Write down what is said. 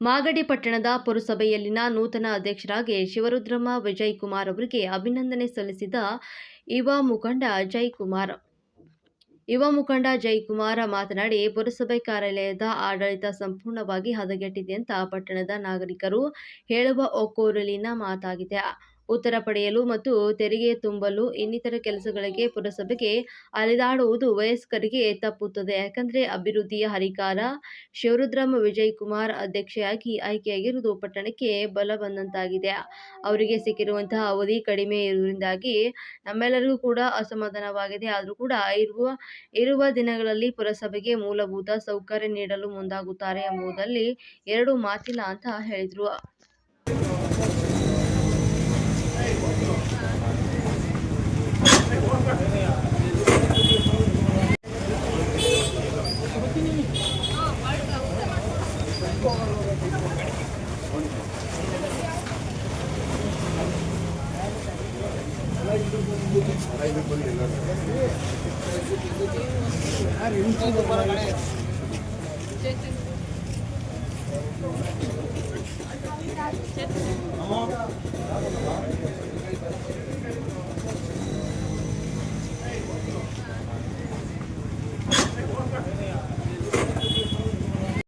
ಮಾಗಡಿ ಪಟ್ಟಣದ ಪುರಸಭೆಯಲ್ಲಿನ ನೂತನ ಅಧ್ಯಕ್ಷರಾಗಿ ಶಿವರುದ್ರಮ್ಮ ವಿಜಯ್ ಕುಮಾರ್ ಅವರಿಗೆ ಅಭಿನಂದನೆ ಸಲ್ಲಿಸಿದ ಯುವ ಮುಖಂಡ ಜಯ್ ಕುಮಾರ್ ಯುವ ಮುಖಂಡ ಜಯಕುಮಾರ ಮಾತನಾಡಿ, ಪುರಸಭೆ ಕಾರ್ಯಾಲಯದ ಆಡಳಿತ ಸಂಪೂರ್ಣವಾಗಿ ಹದಗೆಟ್ಟಿದೆ ಅಂತ ಪಟ್ಟಣದ ನಾಗರಿಕರು ಹೇಳುವ ಒಕ್ಕೋರಲಿನ ಮಾತಾಗಿದೆ. ಉತ್ತರ ಪಡೆಯಲು ಮತ್ತು ತೆರಿಗೆ ತುಂಬಲು ಇನ್ನಿತರ ಕೆಲಸಗಳಿಗೆ ಪುರಸಭೆಗೆ ಅಲೆದಾಡುವುದು ವಯಸ್ಕರಿಗೆ ತಪ್ಪುತ್ತದೆ. ಯಾಕಂದರೆ ಅಭಿವೃದ್ಧಿಯ ಹರಿಕಾರ ಶಿವರುದ್ರಮ್ಮ ವಿಜಯ್ ಕುಮಾರ್ ಅಧ್ಯಕ್ಷೆಯಾಗಿ ಆಯ್ಕೆಯಾಗಿರುವುದು ಪಟ್ಟಣಕ್ಕೆ ಬಲ ಬಂದಂತಾಗಿದೆ. ಅವರಿಗೆ ಸಿಕ್ಕಿರುವಂತಹ ಅವಧಿ ಕಡಿಮೆ ಇರುವುದರಿಂದಾಗಿ ನಮ್ಮೆಲ್ಲರಿಗೂ ಕೂಡ ಅಸಮಾಧಾನವಾಗಿದೆ. ಆದರೂ ಕೂಡ ಇರುವ ಇರುವ ದಿನಗಳಲ್ಲಿ ಪುರಸಭೆಗೆ ಮೂಲಭೂತ ಸೌಕರ್ಯ ನೀಡಲು ಮುಂದಾಗುತ್ತಾರೆ ಎಂಬುದಲ್ಲಿ ಎರಡು ಮಾತಿಲ್ಲ ಅಂತ ಹೇಳಿದರು. ¿Vamos?